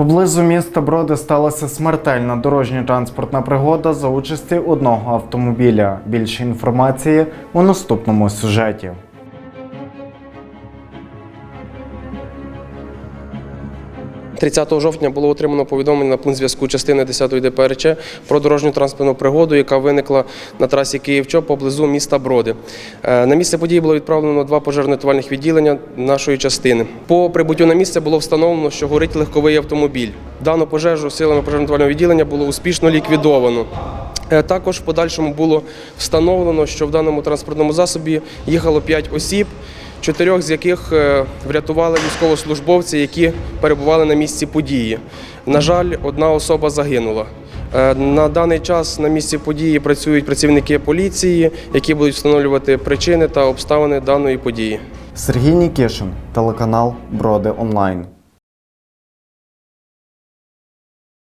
Поблизу міста Броди сталася смертельна дорожньо-транспортна пригода за участі одного автомобіля. Більше інформації у наступному сюжеті. – 30 жовтня було отримано повідомлення на пункт зв'язку частини 10 ДПРЧ про дорожню транспортну пригоду, яка виникла на трасі Київ-Чоп поблизу міста Броди. Е, На місце події було відправлено два пожежно-рятувальних відділення нашої частини. По прибуттю на місце було встановлено, що горить легковий автомобіль. Дану пожежу силами пожежно-рятувального відділення було успішно ліквідовано. Е, Також в подальшому було встановлено, що в даному транспортному засобі їхало 5 осіб, чотирьох з яких е, врятували військовослужбовці, які перебували на місці події. На жаль, одна особа загинула. Е, На даний час на місці події працюють працівники поліції, які будуть встановлювати причини та обставини даної події. Сергій Нікішин, телеканал Броди Онлайн.